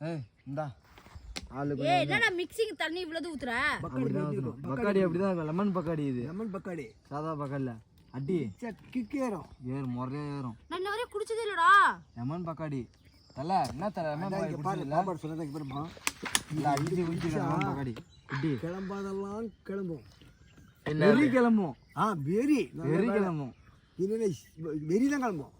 ஏய் இந்தா. ஆளு ஏய் என்னடா மிக்சிங் தண்ணி இவ்வளவு ஊத்துற? அப்படிதான் ஊத்தணும். பக்காடி அப்படிதான் இருக்கும். லெமன் பக்காடி இது. லெமன் பக்காடி சாதா பக்காடில அடி. கிக்கு ஏறும். ஏறும் முறையா ஏறும். நான் வரையும் குடிச்சதே இல்லடா. லெமன் பக்காடி தல என்ன தல? லெமன் பக்காடி பாரு? பாப்பாடு சொல்றதுக்கு பெருமா இல்ல குடிச்சு லெமன் பக்காடி குடி கிளம்பாதெல்லாம் கிளம்பும். வெறி கிளம்பும். ஆ வெறி. வெறி கிளம்பும். வெறி தான் கிளம்பும்.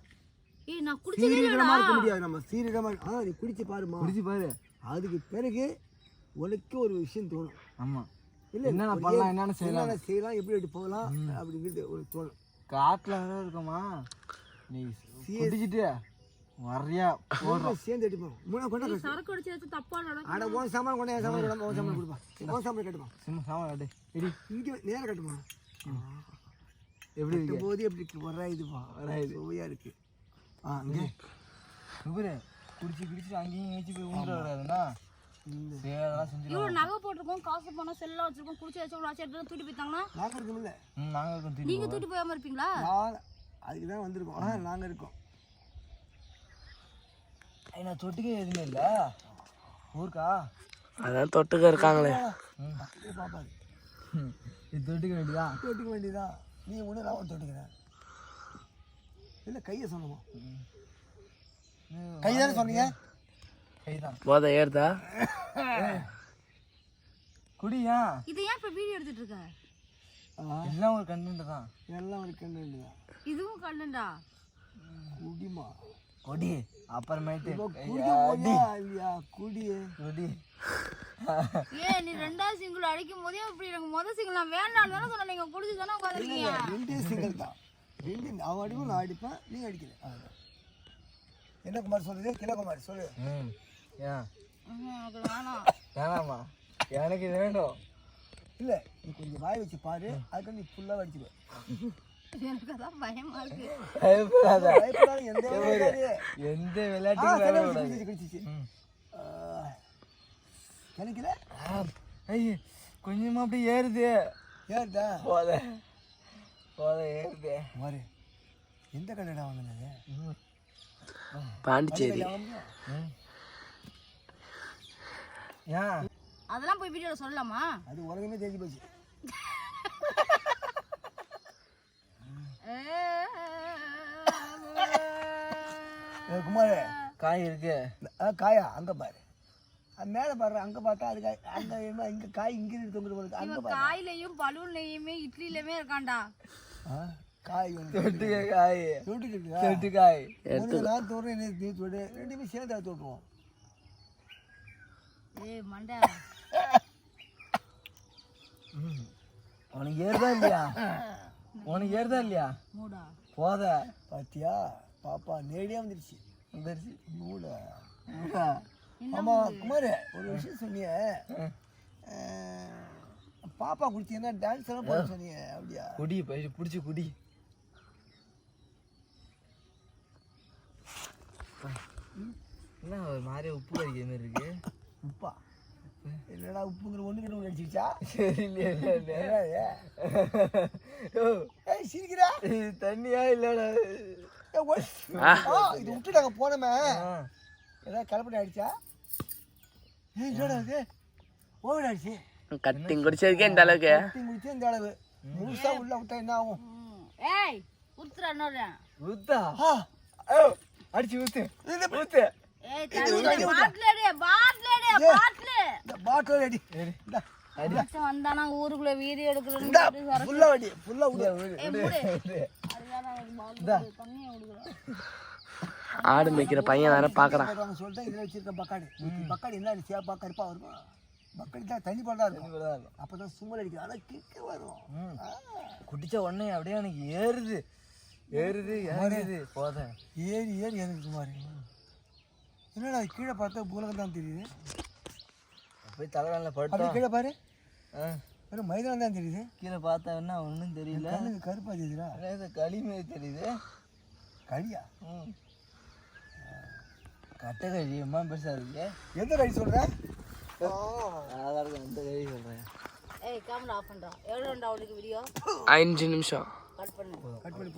ஏய் நான் குடிச்சதே சீரியகரமா இல்லடா. இருக்க முடியாது நம்ம சீரியகரமா ஆ நீ குடிச்சு பாருமா குடிச்சு பாரு. அதுக்கு பிறகு உனக்கு ஒரு விஷயம் தோணும். ஆமா. இல்ல என்னென்ன பண்ணலாம் என்னென்ன செய்யலாம்? என்னென்ன செய்யலாம் எப்படி எப்படி போகலாம் அப்படிங்கிறது ஒரு தோணும். காட்டுல வேற இருக்கமா? நீ குடிச்சிட்டு வரையா போடுறோம் சேர்ந்து அடிப்போம் மூணு கொண்டா சரக்கு அடிச்சு தப்பா நடக்கும் சாமான் கொண்டா சாமான் கொண்டா சாமான் கொடுப்பா. உன் சாமான் கட்டுமா சும்மா சாமா காட்டு. இடி. இங்கே நேரம் கட்டுமா எப்படி போது எப்படி வர இதுப்பா. வர இது. சுவையா இருக்கு. ஆ இங்கே. இவரு குடிச்சு குடிச்சு அங்கேயும் இங்கேயும் போய் இவ்வளவு நகை போட்டிருக்கோம் காசு பணம் செல்லாம் வச்சிருக்கோம் குடிச்சு வச்சு ஆச்சு எடுத்து தூட்டி போயிட்டாங்கன்னா? நாங்கள் நாங்கள் இருக்கோம் திரும்பி நீங்க தூட்டி போயாம இருப்பீங்களா? அதுக்கு தான் வந்திருக்கோம். ஆ நாங்கள் இருக்கோம். நான் தொட்டுக்கே எதுவுமே இல்லை. ஊருக்கா? அதான் தொட்டுக்க இருக்காங்களே. இது தொட்டுக்க வேண்டியதான் தொட்டுக்க வேண்டியதான் நீ ஒன்று நான் தொட்டுக்கிறேன். இல்லை கையை சொன்னோமா கை தானே சொன்னீங்க? கைதான். போதை ஏறுதா? குடியா? இதை ஏன் இப்ப வீடியோ எடுத்துட்டு இருக்க? எல்லாம் ஒரு கண்டென்ட் தான். எல்லாம் ஒரு கண்டு வேண்டியதான் இதுவும் கண்டா குடிமா. கொடி அப்புறமேட்டு குடி. கொடி. ஏய் நீ ரெண்டாவது சிங்கிள் அடிக்கும் போதே இப்படி எனக்கு முத சிங்கிள் நான் வேண்டாம் தானே சொன்னேன். நீங்க குடிச்சு தானே உட்காந்துருக்கீங்க ரெண்டே சிங்கிள் தான். ரெண்டு அவன் அடிக்கும் நான் அடிப்பேன் நீ அடிக்கல. என்ன குமார் சொல்லுது? கிலகுமார் சொல்லு. ம் ஏன்? எனக்கு வேணாம். எனக்கு இது வேண்டும் இல்லை நீ கொஞ்சம் வாய் வச்சு பாரு அதுக்கு நீ ஃபுல்லாக அடிச்சிடுவேன் எனக்கு அதான் பயமா இருக்கு. பயப்படாத. பயப்படாத எந்த கிடைக்கல ஐய கொஞ்சமா அப்படியே ஏறுது. ஏறுதா? போத மாறு. எந்த கடைடா வாங்கினது? ம். பாண்டிச்சேரி அதெல்லாம் போய் வீடியோல சொல்லலாமா? அது உலகமே தெரிஞ்சு போச்சு. குமார். காய் இருக்கு. ஆ, காயா அங்க பாரு. மேல பாரு அங்க பார்த்தா அது அங்க இங்க காய் இங்க இருக்கு இருக்கு. அங்க பாரு காயிலையும் பலூன்லயுமே இட்லிலயுமே இருக்கான்டா. காய் வந்து தொட்டுக்க காய்? தொட்டு காய். உனக்கு நான் தோறேன் என்ன நீ தொடு. ரெண்டுமே சேர்ந்து அதை தொட்டுருவோம் ஏய் மண்டை உனக்கு ஏறுதா இல்லையா? உனக்கு ஏறுதா இல்லையா? மூடா. போத. பாத்தியா? பாப்பா நேடியா வந்துருச்சு. வந்துருச்சு. மூட. ஊடா. ஆமா குமார் ஒரு விஷயம் சொன்னிய. பாப்பா குடிச்சீங்கன்னா டான்ஸ் எல்லாம் பண்ண சொன்னீங்க அப்படியா? குடி போய் பிடிச்சி குடி. என்ன ஒரு மாதிரி உப்பு கறிக்கிற மாதிரி இருக்கு? உப்பா? என்னடா உப்புங்கிற ஒன்று அடிச்சிருச்சா? சரி இல்லையா இல்லையா சிரிக்கிறா? தண்ணியா இல்லடா? இது விட்டுட்டாங்க போனமே. ஏதாவது கலப்படம் ஆயிடுச்சா? ஏய் என்னடா இது? ஓவர் ஆயிடுச்சு. கத்தி குடிச்சதுக்கே இந்த அளவுக்கு. கட்டி முடிச்சு இந்த அளவு. முழுசா உள்ள விட்டா என்ன ஆகும். ஏய் உத்துறா ஆ, ஓ, அடிச்சு ஊத்து ஊத்து ஏய் தண்ணி பாட்டில் எடு பாட்டில் எடு பாட்டில். இந்த பாட்டில் அடி. மச்சான் வந்தானா ஊருக்குள்ள வீடியோ எடுக்கிறேன்னு ஃபுல்லா அடி ஃபுல்லா விடு ஏய், மூடு. அதுதான் நான் பாட்டில் தண்ணியை கொடுக்குறேன். ஆடு மேய்க்கிற பையன் வேற பாக்குறான். போடுவாங்க சொல்லிட்டு இதில் வச்சிருக்க பக்காடி. பக்காடி என்ன சேப்பா கருப்பா வருமா? பக்காடி தான் தண்ணி போடா இருக்கும். இருக்கும். அப்பதான் சும்மல் அடிக்குது. ஆனால் கிக்க வரும். ம். ஆ, குடிச்ச உடனே அப்படியே எனக்கு ஏறுது. ஏறுது ஏறுது. போத ஏறி ஏறி எனக்கு சுமார் என்னடா கீழே பார்த்தா பூலகம் தான் தெரியுது. போய் அப்படியே பட்டோம் கீழே பாரு. ஆ, வெறும் மைதானம் தான் தெரியுது. கீழே பார்த்தா என்ன ஒன்றும் தெரியல. கண்ணுக்கு கருப்பா தெரியுதுடா. ஆனா இது களி மாதிரி தெரியுது. கடியா ம். கட்டை கழி அம்மா பெருசா இருக்கு. எந்த சொல்ற? அழகா இருக்கு அந்த கழி சொல்றேன். ஏய் கேமரா ஆஃப் பண்ணுறா எவ்வளோ அவளுக்கு வீடியோ அஞ்சு நிமிஷம். கட் பண்ணு. கட் பண்ணி